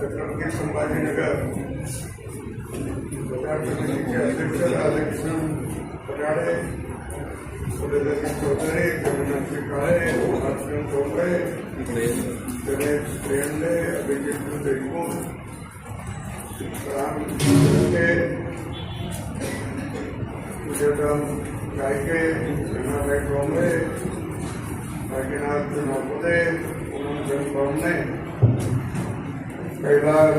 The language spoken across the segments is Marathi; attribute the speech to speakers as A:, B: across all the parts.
A: छत्रपती संभाजीनगर बाजार समितीचे अध्यक्ष राधाकृष्ण पराडे सूर्यदर्शन चौधरी जगन्नाथजी काळे अर्जुन चौधरी गणेश प्रेंडे अभिजित देशमुख राम शिंदे विजयराम गायके रमाबाई डोंगरे नागीनाथ नागपुरे पूनमचंद बामणे कैलास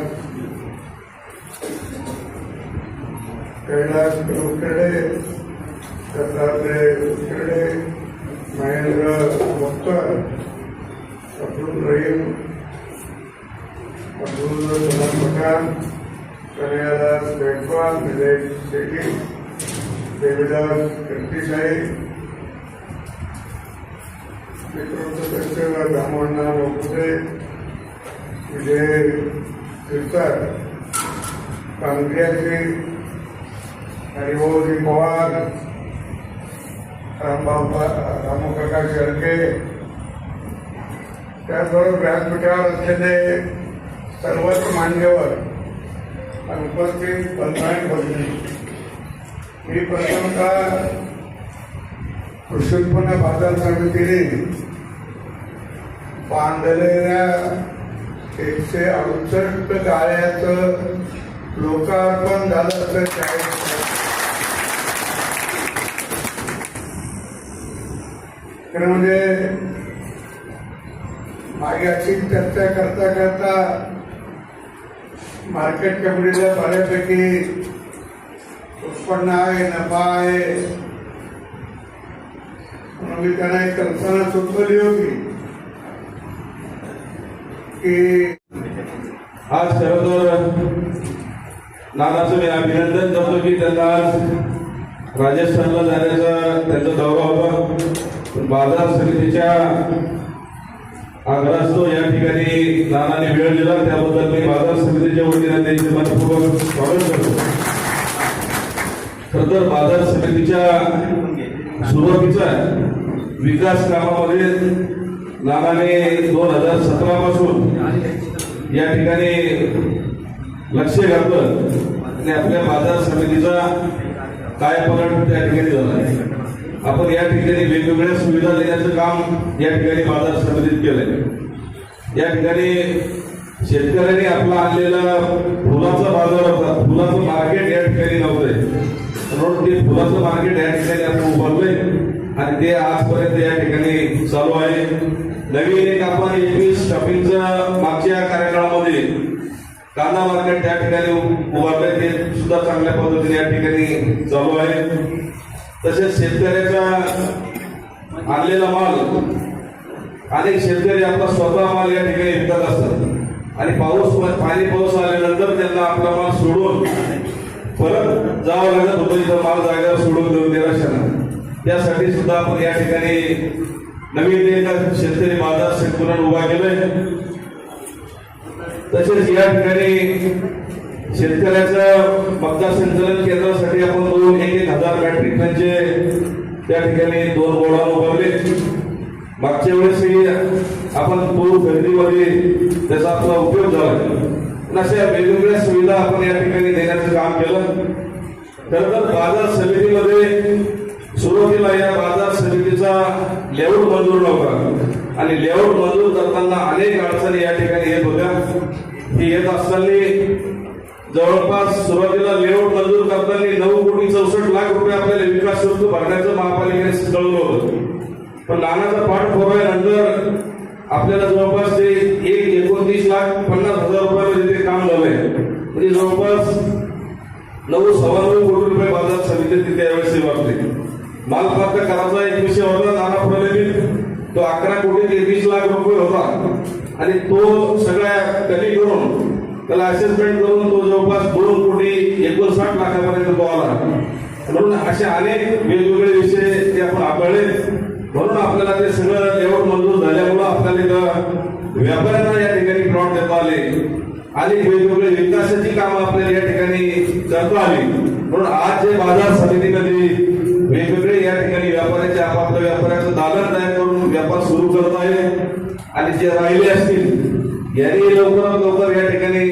A: कैलास उकडे दत्तात्रय उकडे महेंद्र मोत्तर अब्दुल रहीम अब्दुल सलाम पठाण कन्यादास गायकवाड विजय शेट्टी देवीदास कंटीसाई मित्रसदस्य रामण्णा मोकुटे म्हणजे जे फिरतात कांग्रेसचे हरिभाऊजी पवार रामबाबा रामप्रकाश शेळके त्याचबरोबर व्यासपीठावर असलेले सर्वच मान्यवर उपस्थित बंधारण भगिनी मी प्रथमतः कृषी उत्पन्न बाजार समितीने बांधलेल्या एकशे अडुसष्ट गाळ्याचं लोकार्पण झालं तर जाहीर खरं म्हणजे मागे अशी चर्चा करता करता मार्केट कमिटीला बऱ्यापैकी उत्पन्न आहे नफा आहे. म्हणून मी त्यांना एक कल्पना सुचवली होती. की
B: आज खरं तर नानाचं मी अभिनंदन करतो की त्यांना आज राजस्थानला जाण्याचा त्यांचा दौरा होता. पण बाजार समितीच्या आग्रहास्तव या ठिकाणी नानाने वेळ दिला त्याबद्दल मी बाजार समितीच्या वतीने त्यांचे मनपूर्वक स्वागत करतो. खरं तर बाजार समितीच्या सुरुवातीचा विकास कामामध्ये नागाने दोन हजार सतरा पासून या ठिकाणी लक्ष घातलं आणि आपल्या बाजार समितीचा काय पलट त्या ठिकाणी झाला. आहे आपण या ठिकाणी वेगवेगळ्या सुविधा देण्याचं काम या ठिकाणी बाजार समितीत केलंय. या ठिकाणी शेतकऱ्यांनी आपला आणलेला फुलाचा बाजार होता. फुलाचं मार्केट या ठिकाणी नव्हतंय. म्हणून ते फुलाचं मार्केट या ठिकाणी आपण उभारलंय आणि ते आजपर्यंत या ठिकाणी चालू आहे. नवीन एक आपण एकवीस शॉपिंगचं मागच्या कार्यकाळामध्ये कांदा मार्केट त्या ठिकाणी उभारलंय ते सुद्धा चांगल्या पद्धतीने या ठिकाणी चालू आहे. तसेच शेतकऱ्याचा आणलेला माल अनेक शेतकरी आपला स्वतः माल या ठिकाणी विकत असतात. आणि पाऊस पाणी पाऊस आल्यानंतर त्यांना आपला माल सोडून परत जावं लागत होतं. इथं माल जागेवर सोडून देऊन देणार त्यासाठी सुद्धा आपण या ठिकाणी नवीन एका शेतकरी बाजार संकुलन उभा केलंय. तसेच या ठिकाणी शेतकऱ्याचं मक्का संकलन केंद्रासाठी आपण दोन एक एक हजार मॅट्रिक टनचे त्या ठिकाणी दोन गोडाऊन उभारले. मागच्या वेळेसही आपण पूर खरेदीमध्ये त्याचा आपला उपयोग झाला. अशा वेगवेगळ्या सुविधा आपण या ठिकाणी देण्याचं काम केलं. खरं तर बाजार समितीमध्ये सुरुवातीला या बाजार समितीचा लेआउट मंजूर नव्हता. आणि लेआउट मंजूर करताना अनेक अडचणी या ठिकाणी येत होत्या. ही येत असताना जवळपास सुरुवातीला लेआउट मंजूर करताना नऊ कोटी चौसष्ट लाख रुपये आपल्याला विकास शुल्क भरण्याचं महापालिकेने कळवलं होतं. पण नानाचा पाठ पाठपुराव्यानंतर आपल्याला जवळपास ते एक एकोणतीस लाख पन्नास हजार रुपयामध्ये ते काम झालंय. म्हणजे जवळपास नऊ सव्वा नऊ कोटी रुपये बाजार समिती तिथे यावेळेस वाटते माल प्राप्त करायचा एक विषय होता नाना प्रलंबित तो अकरा कोटी तेवीस लाख रुपये होता. आणि तो सगळ्या कमी करून त्याला असेसमेंट करून तो जवळपास दोन कोटी एकोणसाठ लाखापर्यंत तो आला म्हणून असे अनेक वेगवेगळे विषय ते आपण हाताळले म्हणून आपल्याला ते सगळं लेआउट मंजूर झाल्यामुळं आपल्याला इथं व्यापाऱ्यांना या ठिकाणी प्लॉट देता आले. आणि वेगवेगळे विकासाची कामं आपल्याला या ठिकाणी करता आली. म्हणून आज जे बाजार समितीमध्ये वेगवेगळे या ठिकाणी व्यापाऱ्याचे आपापल्या व्यापाऱ्याचं दालन तयार करून व्यापार सुरू करत आहे. आणि जे राहिले असतील यांनी लवकरात लवकर या ठिकाणी